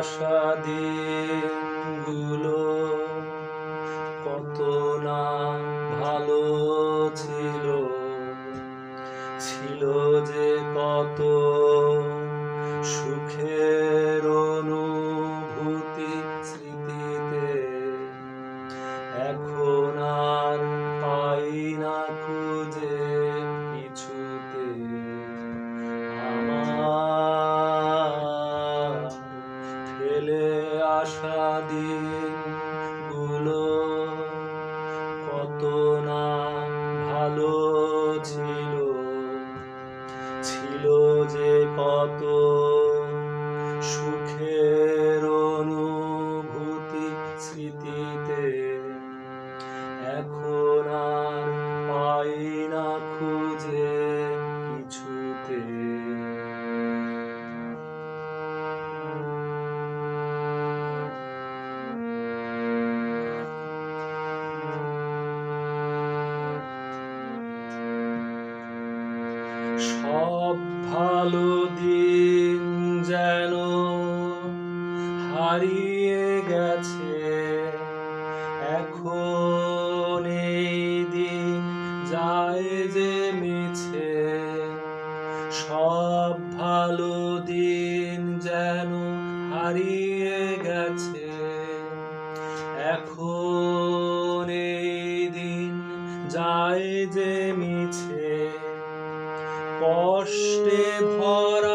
আসা দিনগুলো কত না ভালো ছিল ছিল যে কত সব ভালো দিন যেন হারিয়ে গেছে। এখন এই দিন যায় যে মিছে। সব ভালো দিন যেন হারিয়ে গেছে। এখন এই দিন যায় যে মিছে কষ্টে ভরা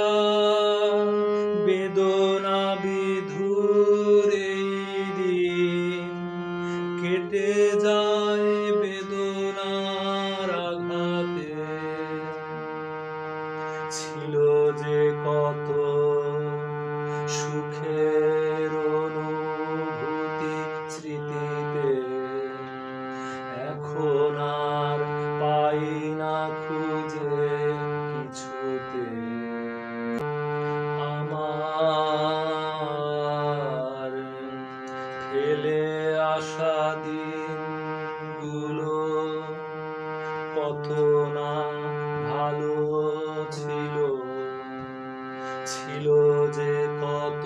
কত না ভালো ছিল ছিল যে কত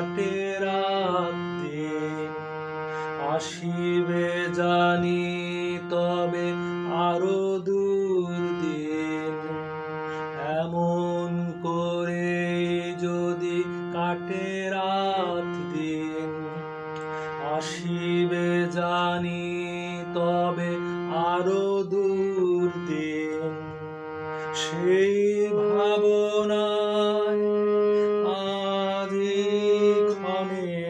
কাটে রাত দিন আসিবে জানি তবে আরও দূর দিন। এমন করে যদি কাটে রাত দিন, আসিবে জানি তবে আরও দূর দিন। সেই come coming.